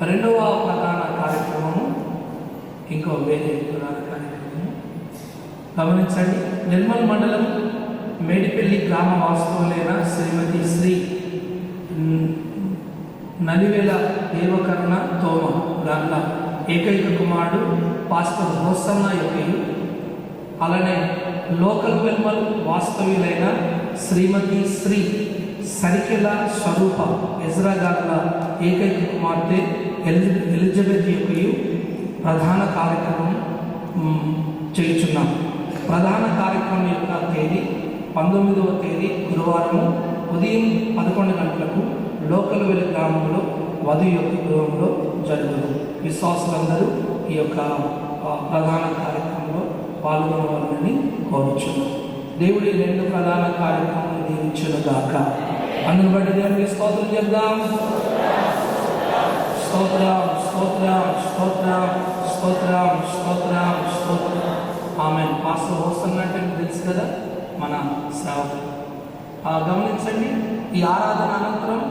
రెండవ ప్రధాన కార్యక్రమము ఇంకో వేరే ప్రధాన కార్యక్రమము. గమనించండి నిర్మల్ మండలం మేడిపల్లి గ్రామ వాస్తవులైన శ్రీమతి శ్రీ నలివేల దేవకర్ణ తోమ గల్ల ఏకైక కుమారుడు పాస్టర్ హోసన్న యొక్క అలానే లోకల్ వెల్మల్ వాస్తవ్యులైన శ్రీమతి శ్రీ సరికెల స్వరూప ఎజ్రా గార్ల ఏకైక కుమార్తె ఎలి ఎలిజబెత్ యొక్కయు ప్రధాన కార్యక్రమం చేయుచున్నాం ప్రధాన కార్యక్రమం యొక్క తేదీ పంతొమ్మిదవ తేదీ గురువారము ఉదయం పదకొండు గంటలకు లోకల్ వెలి గ్రామంలో వధు యొక్క గృహంలో జరుగును. విశ్వాసులందరూ ఈ యొక్క ప్రధాన కార్యక్రమంలో పాల్గొనవాలని కోరుచున్నాం. దేవుడి రెండు ప్రధాన కార్యక్రమాలు దీవించును గాక అందును దేవుడికి దేవునికి స్తోత్రం చెప్దాం. స్తోత్రం స్తోత్రం స్తోత్రం స్తోత్రం స్తోత్రం స్తోత్రం ఆమె పాస్టర్ వస్తున్నట్టు మీకు తెలుసు కదా మన సేవకుడు ఆ, గమనించండి ఈ ఆరాధన అనంతరం